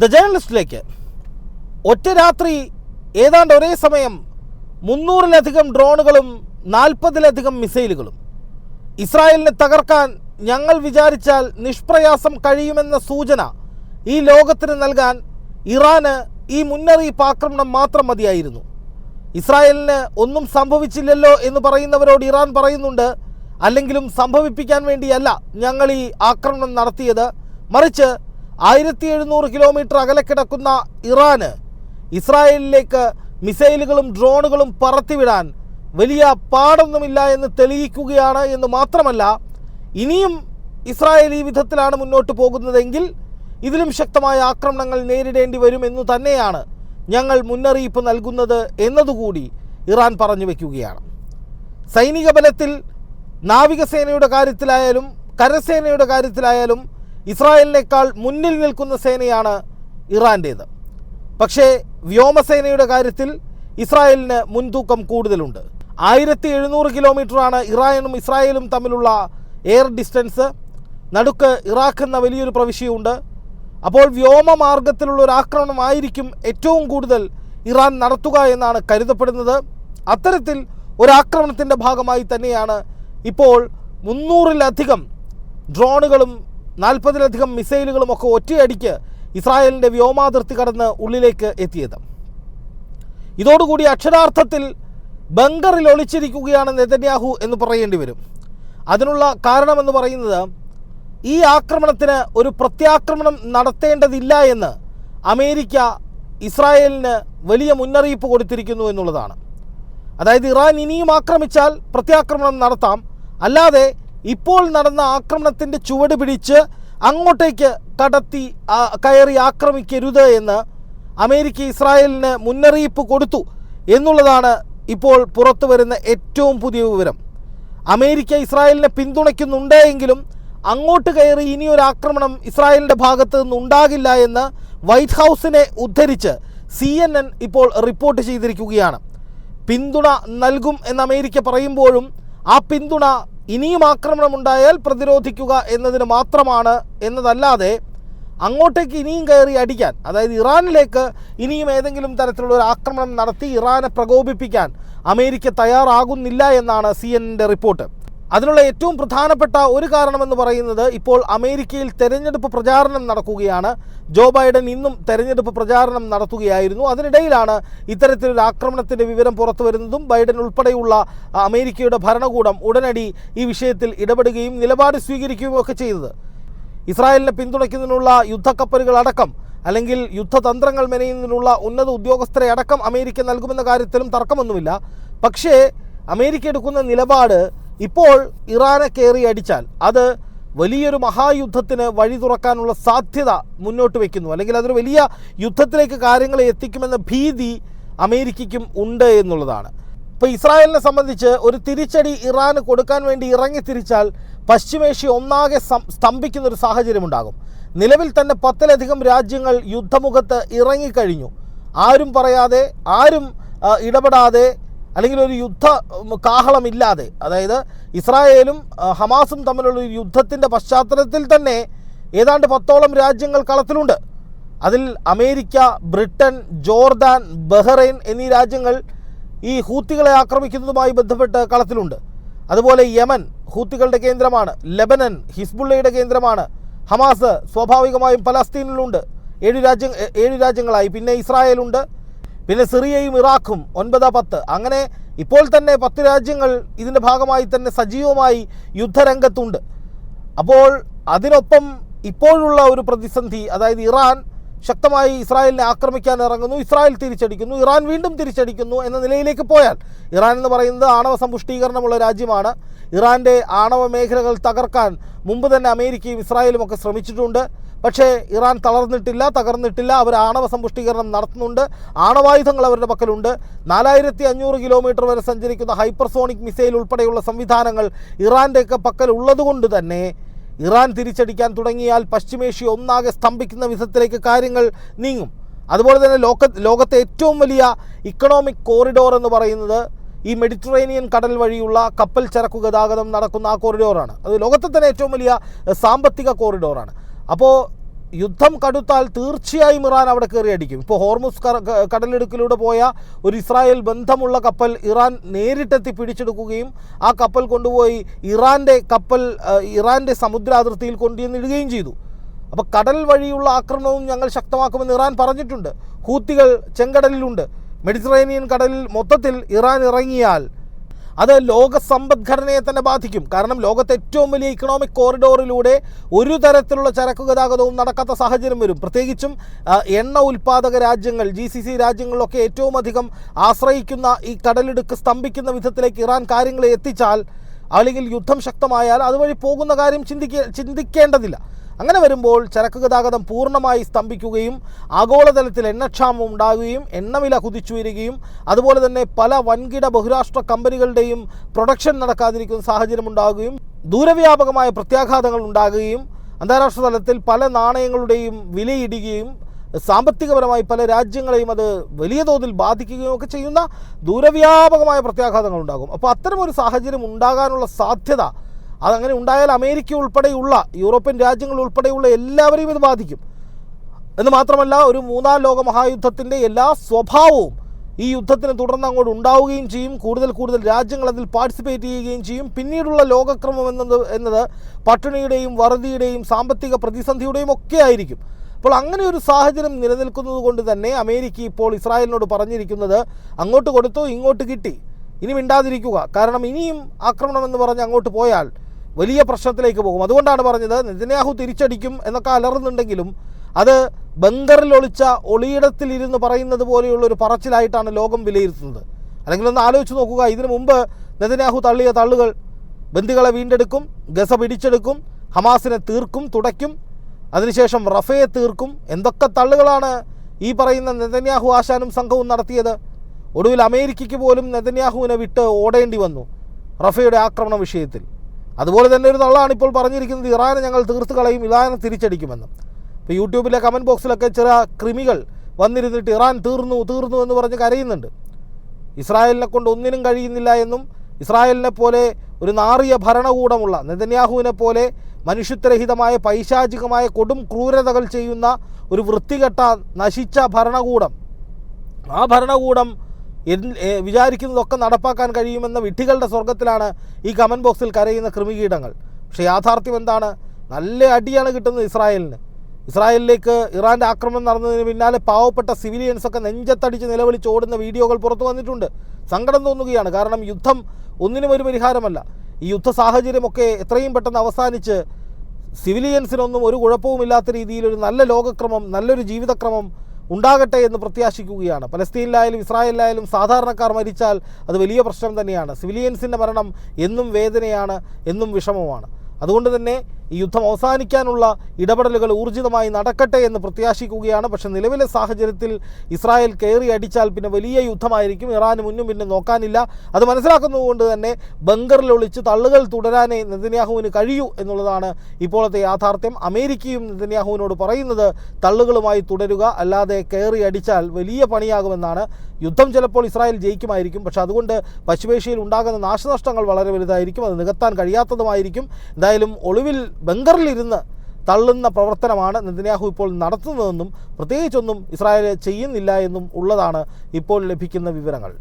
The ജേർണലിസ്റ്റിലേക്ക് ഒറ്റ രാത്രി ഏതാണ്ട് ഒരേ സമയം മുന്നൂറിലധികം ഡ്രോണുകളും നാൽപ്പതിലധികം മിസൈലുകളും. ഇസ്രായേലിനെ തകർക്കാൻ ഞങ്ങൾ വിചാരിച്ചാൽ നിഷ്പ്രയാസം കഴിയുമെന്ന സൂചന ഈ ലോകത്തിന് നൽകാൻ ഇറാന് ഈ മുന്നറിയിപ്പ് ആക്രമണം മാത്രം മതിയായിരുന്നു. ഇസ്രായേലിന് ഒന്നും സംഭവിച്ചില്ലല്ലോ എന്ന് പറയുന്നവരോട് ഇറാൻ പറയുന്നുണ്ട്. അല്ലെങ്കിലും സംഭവിപ്പിക്കാൻ വേണ്ടിയല്ല ഞങ്ങൾ ഈ ആക്രമണം നടത്തിയത്. മറിച്ച് ആയിരത്തി എഴുന്നൂറ് കിലോമീറ്റർ അകലെ കിടക്കുന്ന ഇറാന് ഇസ്രായേലിലേക്ക് മിസൈലുകളും ഡ്രോണുകളും പറത്തിവിടാൻ വലിയ പാടൊന്നുമില്ല എന്ന് തെളിയിക്കുകയാണ് എന്ന് മാത്രമല്ല ഇനിയും ഇസ്രായേൽ ഈ വിധത്തിലാണ് മുന്നോട്ട് പോകുന്നതെങ്കിൽ ഇതിലും ശക്തമായ ആക്രമണങ്ങൾ നേരിടേണ്ടി വരുമെന്നു തന്നെയാണ് ഞങ്ങൾ മുന്നറിയിപ്പ് നൽകുന്നത് എന്നതുകൂടി ഇറാൻ പറഞ്ഞു വയ്ക്കുകയാണ് സൈനിക ബലത്തിൽ നാവികസേനയുടെ കാര്യത്തിലായാലും കരസേനയുടെ കാര്യത്തിലായാലും ഇസ്രായേലിനേക്കാൾ മുന്നിൽ നിൽക്കുന്ന സേനയാണ് ഇറാന്റേത് പക്ഷേ വ്യോമസേനയുടെ കാര്യത്തിൽ ഇസ്രായേലിന് മുൻതൂക്കം കൂടുതലുണ്ട്. ആയിരത്തി എഴുന്നൂറ് കിലോമീറ്ററാണ് ഇറാനും ഇസ്രായേലും തമ്മിലുള്ള എയർ ഡിസ്റ്റൻസ്. നടുക്ക് ഇറാഖ് എന്ന വലിയൊരു പ്രവിശ്യയുണ്ട്. അപ്പോൾ വ്യോമമാർഗത്തിലുള്ള ഒരു ആക്രമണമായിരിക്കും ഏറ്റവും കൂടുതൽ ഇറാൻ നടത്തുക എന്നാണ് കരുതപ്പെടുന്നത്. അത്തരത്തിൽ ഒരാക്രമണത്തിന്റെ ഭാഗമായി തന്നെയാണ് ഇപ്പോൾ മുന്നൂറിലധികം ഡ്രോണുകളും നാൽപ്പതിലധികം മിസൈലുകളും ഒക്കെ ഒറ്റയടിക്ക് ഇസ്രായേലിന്റെ വ്യോമാതിർത്തി കടന്ന് ഉള്ളിലേക്ക് എത്തിയത്. ഇതോടുകൂടി അക്ഷരാർത്ഥത്തിൽ ബങ്കറിൽ ഒളിച്ചിരിക്കുകയാണ് നെതന്യാഹു എന്ന് പറയേണ്ടി വരും. അതിനുള്ള കാരണമെന്ന് പറയുന്നത് ഈ ആക്രമണത്തിന് ഒരു പ്രത്യാക്രമണം നടത്തേണ്ടതില്ല എന്ന് അമേരിക്ക ഇസ്രായേലിന് വലിയ മുന്നറിയിപ്പ് കൊടുത്തിരിക്കുന്നു എന്നുള്ളതാണ്. അതായത് ഇറാൻ ഇനിയും ആക്രമിച്ചാൽ പ്രത്യാക്രമണം നടത്താം. അല്ലാതെ ഇപ്പോൾ നടന്ന ആക്രമണത്തിന്റെ ചുവട് പിടിച്ച് അങ്ങോട്ടേക്ക് കടത്തി കയറി ആക്രമിക്കരുത് എന്ന് അമേരിക്ക ഇസ്രായേലിന് മുന്നറിയിപ്പ് കൊടുത്തു എന്നുള്ളതാണ് ഇപ്പോൾ പുറത്തു വരുന്ന ഏറ്റവും പുതിയ വിവരം. അമേരിക്ക ഇസ്രായേലിനെ പിന്തുണയ്ക്കുന്നുണ്ട് എങ്കിലും അങ്ങോട്ട് കയറി ഇനിയൊരു ആക്രമണം ഇസ്രായേലിന്റെ ഭാഗത്ത് നിന്നുണ്ടാകില്ല എന്ന് വൈറ്റ് ഹൗസിനെ ഉദ്ധരിച്ച് സി എൻ എൻ ഇപ്പോൾ റിപ്പോർട്ട് ചെയ്തിരിക്കുകയാണ്. പിന്തുണ നൽകും എന്ന് അമേരിക്ക പറയുമ്പോഴും ആ പിന്തുണ ഇനിയും ആക്രമണമുണ്ടായാൽ പ്രതിരോധിക്കുക എന്നതിന് മാത്രമാണ് എന്നതല്ലാതെ അങ്ങോട്ടേക്ക് ഇനിയും കയറി അടിക്കാൻ അതായത് ഇറാനിലേക്ക് ഇനിയും ഏതെങ്കിലും തരത്തിലുള്ള ഒരു ആക്രമണം നടത്തി ഇറാനെ പ്രകോപിപ്പിക്കാൻ അമേരിക്ക തയ്യാറാകുന്നില്ല എന്നാണ് സി റിപ്പോർട്ട്. അതിനുള്ള ഏറ്റവും പ്രധാനപ്പെട്ട ഒരു കാരണമെന്ന് പറയുന്നത് ഇപ്പോൾ അമേരിക്കയിൽ തെരഞ്ഞെടുപ്പ് പ്രചാരണം നടക്കുകയാണ്. ജോ ബൈഡൻ ഇന്നും തെരഞ്ഞെടുപ്പ് പ്രചാരണം നടത്തുകയായിരുന്നു. അതിനിടയിലാണ് ഇത്തരത്തിലൊരു ആക്രമണത്തിന്റെ വിവരം പുറത്തു വരുന്നതും ബൈഡൻ ഉൾപ്പെടെയുള്ള അമേരിക്കയുടെ ഭരണകൂടം ഉടനടി ഈ വിഷയത്തിൽ ഇടപെടുകയും നിലപാട് സ്വീകരിക്കുകയും ഒക്കെ ചെയ്തത്. ഇസ്രായേലിനെ പിന്തുണയ്ക്കുന്നതിനുള്ള യുദ്ധക്കപ്പലുകൾ അടക്കം അല്ലെങ്കിൽ യുദ്ധതന്ത്രങ്ങൾ മെനയുന്നതിനുള്ള ഉന്നത ഉദ്യോഗസ്ഥരെ അടക്കം അമേരിക്ക നൽകുമെന്ന കാര്യത്തിലും തർക്കമൊന്നുമില്ല. പക്ഷേ അമേരിക്ക എടുക്കുന്ന നിലപാട് ഇപ്പോൾ ഇറാനെ കയറി അടിച്ചാൽ അത് വലിയൊരു മഹായുദ്ധത്തിന് വഴി തുറക്കാനുള്ള സാധ്യത മുന്നോട്ട് വയ്ക്കുന്നു അല്ലെങ്കിൽ അതൊരു വലിയ യുദ്ധത്തിലേക്ക് കാര്യങ്ങളെ എത്തിക്കുമെന്ന ഭീതി അമേരിക്കയ്ക്കും ഉണ്ട് എന്നുള്ളതാണ്. ഇപ്പോൾ ഇസ്രായേലിനെ സംബന്ധിച്ച് ഒരു തിരിച്ചടി ഇറാന് കൊടുക്കാൻ വേണ്ടി ഇറങ്ങി തിരിച്ചാൽ പശ്ചിമേഷ്യ ഒന്നാകെ സ്തംഭിക്കുന്ന ഒരു സാഹചര്യമുണ്ടാകും. നിലവിൽ തന്നെ പത്തിലധികം രാജ്യങ്ങൾ യുദ്ധമുഖത്ത് ഇറങ്ങിക്കഴിഞ്ഞു. ആരും പറയാതെ ആരും ഇടപെടാതെ അല്ലെങ്കിൽ ഒരു യുദ്ധ കാഹളമില്ലാതെ അതായത് ഇസ്രായേലും ഹമാസും തമ്മിലുള്ള ഒരു യുദ്ധത്തിന്റെ പശ്ചാത്തലത്തിൽ തന്നെ ഏതാണ്ട് പത്തോളം രാജ്യങ്ങൾ കളത്തിലുണ്ട്. അതിൽ അമേരിക്ക ബ്രിട്ടൻ ജോർദാൻ ബഹ്റൈൻ എന്നീ രാജ്യങ്ങൾ ഈ ഹൂത്തികളെ ആക്രമിക്കുന്നതുമായി ബന്ധപ്പെട്ട് കളത്തിലുണ്ട്. അതുപോലെ യമൻ ഹൂത്തികളുടെ കേന്ദ്രമാണ് ലെബനൻ ഹിസ്ബുള്ളയുടെ കേന്ദ്രമാണ് ഹമാസ് സ്വാഭാവികമായും പലസ്തീനിലുണ്ട് ഏഴ് രാജ്യ ഏഴ് രാജ്യങ്ങളായി. പിന്നെ ഇസ്രായേലുണ്ട് പിന്നെ സിറിയയും ഇറാഖും ഒൻപത് പത്ത്. അങ്ങനെ ഇപ്പോൾ തന്നെ പത്ത് രാജ്യങ്ങൾ ഇതിന്റെ ഭാഗമായി തന്നെ സജീവമായി യുദ്ധരംഗത്തുണ്ട്. അപ്പോൾ അതിനൊപ്പം ഇപ്പോഴുള്ള ഒരു പ്രതിസന്ധി അതായത് ഇറാൻ ശക്തമായി ഇസ്രായേലിനെ ആക്രമിക്കാൻ ഇറങ്ങുന്നു ഇസ്രായേൽ തിരിച്ചടിക്കുന്നു ഇറാൻ വീണ്ടും തിരിച്ചടിക്കുന്നു എന്ന നിലയിലേക്ക് പോയാൽ ഇറാൻ എന്ന് പറയുന്നത് ആണവ സമ്പുഷ്ടീകരണമുള്ള രാജ്യമാണ്. ഇറാന്റെ ആണവ മേഖലകൾ തകർക്കാൻ മുമ്പ് തന്നെ അമേരിക്കയും ഇസ്രായേലും ഒക്കെ ശ്രമിച്ചിട്ടുണ്ട്. പക്ഷേ ഇറാൻ തളർന്നിട്ടില്ല തകർന്നിട്ടില്ല. അവർ ആണവ സമ്പുഷ്ടീകരണം നടത്തുന്നുണ്ട്. ആണവായുധങ്ങൾ അവരുടെ പക്കലുണ്ട്. നാലായിരത്തി അഞ്ഞൂറ് കിലോമീറ്റർ വരെ സഞ്ചരിക്കുന്ന ഹൈപ്പർസോണിക് മിസൈൽ ഉൾപ്പെടെയുള്ള സംവിധാനങ്ങൾ ഇറാന്റെയൊക്കെ പക്കൽ ഉള്ളതുകൊണ്ട് തന്നെ ഇറാൻ തിരിച്ചടിക്കാൻ തുടങ്ങിയാൽ പശ്ചിമേഷ്യ ഒന്നാകെ സ്തംഭിക്കുന്ന വിധത്തിലേക്ക് കാര്യങ്ങൾ നീങ്ങും. അതുപോലെ തന്നെ ലോക ലോകത്തെ ഏറ്റവും വലിയ ഇക്കണോമിക് കോറിഡോർ എന്ന് പറയുന്നത് ഈ മെഡിറ്ററേനിയൻ കടൽ വഴിയുള്ള കപ്പൽ ചരക്കു ഗതാഗതം നടക്കുന്ന ആ കോറിഡോറാണ്. അത് ലോകത്തെ തന്നെ ഏറ്റവും വലിയ സാമ്പത്തിക കോറിഡോറാണ്. അപ്പോൾ യുദ്ധം കടുത്താൽ തീർച്ചയായും ഇറാൻ അവിടെ കയറി അടിക്കും ഇപ്പോൾ ഹോർമുസ് കടലെടുക്കിലൂടെ പോയ ഒരു ഇസ്രായേൽ ബന്ധമുള്ള കപ്പൽ ഇറാൻ നേരിട്ടെത്തി പിടിച്ചെടുക്കുകയും ആ കപ്പൽ കൊണ്ടുപോയി ഇറാന്റെ കപ്പൽ ഇറാന്റെ സമുദ്ര അതിർത്തിയിൽ കൊണ്ടുവന്നിടുകയും ചെയ്തു. അപ്പോൾ കടൽ വഴിയുള്ള ആക്രമണവും ഞങ്ങൾ ശക്തമാക്കുമെന്ന് ഇറാൻ പറഞ്ഞിട്ടുണ്ട്. ഹൂത്തികൾ ചെങ്കടലിലുണ്ട്. മെഡിറ്ററേനിയൻ കടലിൽ മൊത്തത്തിൽ ഇറാൻ ഇറങ്ങിയാൽ അത് ലോക സമ്പദ്ഘടനയെ തന്നെ ബാധിക്കും. കാരണം ലോകത്തെ ഏറ്റവും വലിയ ഇക്കണോമിക് കോറിഡോറിലൂടെ ഒരു തരത്തിലുള്ള ചരക്ക് ഗതാഗതവും നടക്കാത്ത സാഹചര്യം വരും. പ്രത്യേകിച്ചും എണ്ണ ഉൽപ്പാദക രാജ്യങ്ങൾ ജി സി സി രാജ്യങ്ങളിലൊക്കെ ഏറ്റവും അധികം ആശ്രയിക്കുന്ന ഈ കടലിടുക്ക് സ്തംഭിക്കുന്ന വിധത്തിലേക്ക് ഇറാൻ കാര്യങ്ങളെ എത്തിച്ചാൽ അല്ലെങ്കിൽ യുദ്ധം ശക്തമായാൽ അതുവഴി പോകുന്ന കാര്യം ചിന്തിക്ക ചിന്തിക്കേണ്ടതില്ല. അങ്ങനെ വരുമ്പോൾ ചരക്ക് ഗതാഗതം പൂർണമായി സ്തംഭിക്കുകയും ആഗോളതലത്തിൽ എണ്ണക്ഷാമം ഉണ്ടാകുകയും എണ്ണവില കുതിച്ചുയരുകയും അതുപോലെ തന്നെ പല വൻകിട ബഹുരാഷ്ട്ര കമ്പനികളുടെയും പ്രൊഡക്ഷൻ നടക്കാതിരിക്കുന്ന സാഹചര്യം ഉണ്ടാകുകയും ദൂരവ്യാപകമായ പ്രത്യാഘാതങ്ങൾ ഉണ്ടാകുകയും അന്താരാഷ്ട്ര തലത്തിൽ പല നാണയങ്ങളുടെയും വിലയിടുകയും സാമ്പത്തികപരമായി പല രാജ്യങ്ങളെയും അത് വലിയ തോതിൽ ബാധിക്കുകയും ഒക്കെ ചെയ്യുന്ന ദൂരവ്യാപകമായ പ്രത്യാഘാതങ്ങൾ ഉണ്ടാകും. അപ്പോൾ അത്തരമൊരു സാഹചര്യം ഉണ്ടാകാനുള്ള സാധ്യത അതങ്ങനെ ഉണ്ടായാൽ അമേരിക്ക ഉൾപ്പെടെയുള്ള യൂറോപ്യൻ രാജ്യങ്ങൾ ഉൾപ്പെടെയുള്ള എല്ലാവരെയും ഇത് ബാധിക്കും. എന്ന് മാത്രമല്ല ഒരു മൂന്നാം ലോക മഹായുദ്ധത്തിന്റെ എല്ലാ സ്വഭാവവും ഈ യുദ്ധത്തിന് തുടർന്ന് അങ്ങോട്ട് ഉണ്ടാവുകയും ചെയ്യും. കൂടുതൽ കൂടുതൽ രാജ്യങ്ങൾ അതിൽ പാർട്ടിസിപ്പേറ്റ് ചെയ്യുകയും ചെയ്യും. പിന്നീടുള്ള ലോകക്രമം എന്നത് എന്നത് പട്ടിണിയുടെയും വറുതിയുടെയും സാമ്പത്തിക പ്രതിസന്ധിയുടെയും ഒക്കെ ആയിരിക്കും. അപ്പോൾ അങ്ങനെ ഒരു സാഹചര്യം നിലനിൽക്കുന്നത് കൊണ്ട് തന്നെ അമേരിക്ക ഇപ്പോൾ ഇസ്രായേലിനോട് പറഞ്ഞിരിക്കുന്നത് അങ്ങോട്ട് കൊടുത്തു ഇങ്ങോട്ട് കിട്ടി. ഇനി മിണ്ടാതിരിക്കുക. കാരണം ഇനിയും ആക്രമണം എന്ന് പറഞ്ഞ് അങ്ങോട്ട് പോയാൽ വലിയ പ്രശ്നത്തിലേക്ക് പോകും. അതുകൊണ്ടാണ് പറഞ്ഞത് നെതന്യാഹു തിരിച്ചടിക്കും എന്നൊക്കെ അലറുന്നുണ്ടെങ്കിലും അത് ബങ്കറിൽ ഒളിച്ച ഒളിയിടത്തിലിരുന്ന് പറയുന്നത് പോലെയുള്ള ഒരു പറച്ചിലായിട്ടാണ് ലോകം വിലയിരുത്തുന്നത്. അല്ലെങ്കിൽ ഒന്ന് ആലോചിച്ച് നോക്കുക ഇതിനു മുമ്പ് നെതന്യാഹു തള്ളിയ തള്ളുകൾ ബന്ദികളെ വീണ്ടെടുക്കും ഗസ പിടിച്ചെടുക്കും ഹമാസിനെ തീർക്കും തുടയ്ക്കും അതിനുശേഷം റഫയെ തീർക്കും. എന്തൊക്കെ തള്ളുകളാണ് ഈ പറയുന്ന നെതന്യാഹു ആശാനും സംഘവും നടത്തിയത്? ഒടുവിൽ അമേരിക്കയ്ക്ക് പോലും നെതന്യാഹുവിനെ വിട്ട് ഓടേണ്ടി വന്നു റഫയുടെ ആക്രമണ വിഷയത്തിൽ. അതുപോലെ തന്നെ ഒരു നള്ളാണ് ഇപ്പോൾ പറഞ്ഞിരിക്കുന്നത് ഇറാനെ ഞങ്ങൾ തീർത്ത് കളയും ഇറാനെ തിരിച്ചടിക്കുമെന്ന്. ഇപ്പോൾ യൂട്യൂബിലെ കമന്റ് ബോക്സിലൊക്കെ ചില ക്രിമികൾ വന്നിരുന്നിട്ട് ഇറാൻ തീർന്നു തീർന്നു എന്ന് പറഞ്ഞ് കരയുന്നുണ്ട്. ഇസ്രായേലിനെ കൊണ്ട് ഒന്നിനും കഴിയുന്നില്ല എന്നും ഇസ്രായേലിനെ പോലെ ഒരു നാറിയ ഭരണകൂടമുള്ള നെതന്യാഹുവിനെ പോലെ മനുഷ്യത്വരഹിതമായ പൈശാചികമായ കൊടും ക്രൂരതകൾ ചെയ്യുന്ന ഒരു വൃത്തികെട്ട നശിച്ച ഭരണകൂടം. ആ ഭരണകൂടം വിചാരിക്കുന്നതൊക്കെ നടപ്പാക്കാൻ കഴിയുമെന്ന വിട്ടികളുടെ സ്വർഗത്തിലാണ് ഈ കമന്റ് ബോക്സിൽ കരയുന്ന കൃമികീടങ്ങൾ. പക്ഷേ യാഥാർത്ഥ്യം എന്താണ്? നല്ല അടിയാണ് കിട്ടുന്നത് ഇസ്രായേലിന്. ഇസ്രായേലിലേക്ക് ഇറാന്റെ ആക്രമണം നടന്നതിന് പിന്നാലെ പാവപ്പെട്ട സിവിലിയൻസൊക്കെ നെഞ്ചത്തടിച്ച് നിലവിളിച്ച് ഓടുന്ന വീഡിയോകൾ പുറത്തു വന്നിട്ടുണ്ട്. സങ്കടം തോന്നുകയാണ്. കാരണം യുദ്ധം ഒന്നിനും ഒരു പരിഹാരമല്ല. ഈ യുദ്ധ സാഹചര്യമൊക്കെ എത്രയും പെട്ടെന്ന് അവസാനിച്ച് സിവിലിയൻസിനൊന്നും ഒരു കുഴപ്പവുമില്ലാത്ത രീതിയിൽ ഒരു നല്ല ലോകക്രമം നല്ലൊരു ജീവിതക്രമം ഉണ്ടാകട്ടെ എന്ന് പ്രത്യാശിക്കുകയാണ്. പലസ്തീനിലായാലും ഇസ്രായേലിലായാലും സാധാരണക്കാർ മരിച്ചാൽ അത് വലിയ പ്രശ്നം തന്നെയാണ്. സിവിലിയൻസിന്റെ മരണം എന്നും വേദനയാണ് എന്നും വിഷമമാണ് അതുകൊണ്ട് തന്നെ ഈ യുദ്ധം അവസാനിക്കാനുള്ള ഇടപെടലുകൾ ഊർജിതമായി നടക്കട്ടെ എന്ന് പ്രത്യാശിക്കുകയാണ്. പക്ഷെ നിലവിലെ സാഹചര്യത്തിൽ ഇസ്രായേൽ കയറി അടിച്ചാൽ പിന്നെ വലിയ യുദ്ധമായിരിക്കും. ഇറാന് മുന്നും പിന്നെ നോക്കാനില്ല. അത് മനസ്സിലാക്കുന്നതുകൊണ്ട് തന്നെ ബങ്കറിൽ ഒളിച്ച് തള്ളുകൾ തുടരാനേ നെതന്യാഹുവിന് കഴിയൂ എന്നുള്ളതാണ് ഇപ്പോഴത്തെ യാഥാർത്ഥ്യം. അമേരിക്കയും നെതന്യാഹുവിനോട് പറയുന്നത് തള്ളുകളുമായി തുടരുക അല്ലാതെ കയറി അടിച്ചാൽ വലിയ പണിയാകുമെന്നാണ്. യുദ്ധം ചിലപ്പോൾ ഇസ്രായേൽ ജയിക്കുമായിരിക്കും. പക്ഷെ അതുകൊണ്ട് പശ്ചിമേഷ്യയിൽ ഉണ്ടാകുന്ന നാശനഷ്ടങ്ങൾ വളരെ വലുതായിരിക്കും. അത് നികത്താൻ കഴിയാത്തതുമായിരിക്കും. എന്തായാലും ഒളിവിൽ ബങ്കറിലിരുന്ന് തള്ളുന്ന പ്രവർത്തനമാണ് നെതന്യാഹു ഇപ്പോൾ നടത്തുന്നതെന്നും പ്രത്യേകിച്ചൊന്നും ഇസ്രായേൽ ചെയ്യുന്നില്ല എന്നും ഉള്ളതാണ് ഇപ്പോൾ ലഭിക്കുന്ന വിവരങ്ങൾ.